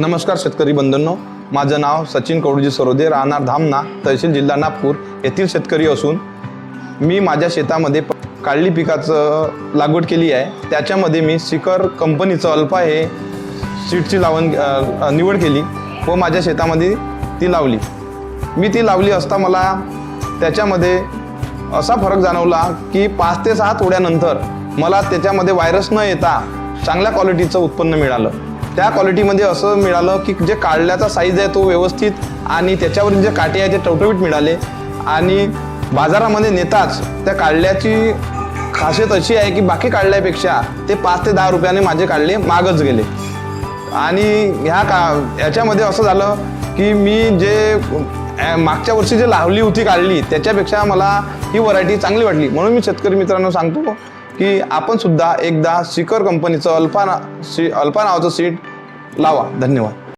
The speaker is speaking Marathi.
नमस्कार शेतकरी बंधूंनो. माझं नाव सचिन कवडजी सरोदे राहणार धामना तहसील जिल्हा नागपूर येथील शेतकरी असून मी माझ्या शेतामध्ये प- काढली पिकाचं लागवड केली आहे. त्याच्यामध्ये मी शिखर कंपनीचं अल्फा हे सीटची लावण निवड केली व माझ्या शेतामध्ये ती लावली. मी ती लावली असता मला त्याच्यामध्ये असा फरक जाणवला की पाच ते सहा तोड्यानंतर मला त्याच्यामध्ये व्हायरस न येता चांगल्या क्वालिटीचं उत्पन्न मिळालं. त्या क्वालिटीमध्ये असं मिळालं की जे काढल्याचा साईज आहे तो व्यवस्थित आणि त्याच्यावरील जे काटे आहे ते टवटवीत मिळाले. आणि बाजारामध्ये नेताच त्या काढल्याची खासियत अशी आहे की बाकी काढल्यापेक्षा ते पाच ते दहा रुपयाने माझे काढले मागच गेले. आणि ह्या का याच्यामध्ये असं झालं की मी जे मागच्या वर्षी जे लावली होती काढली त्याच्यापेक्षा मला ही व्हरायटी चांगली वाटली. म्हणून मी शेतकरी मित्रांनो सांगतो की आपण सुद्धा एकदा सिकर कंपनीचं अल्फा ना सी अल्फा नावाचं सीट लावा. धन्यवाद.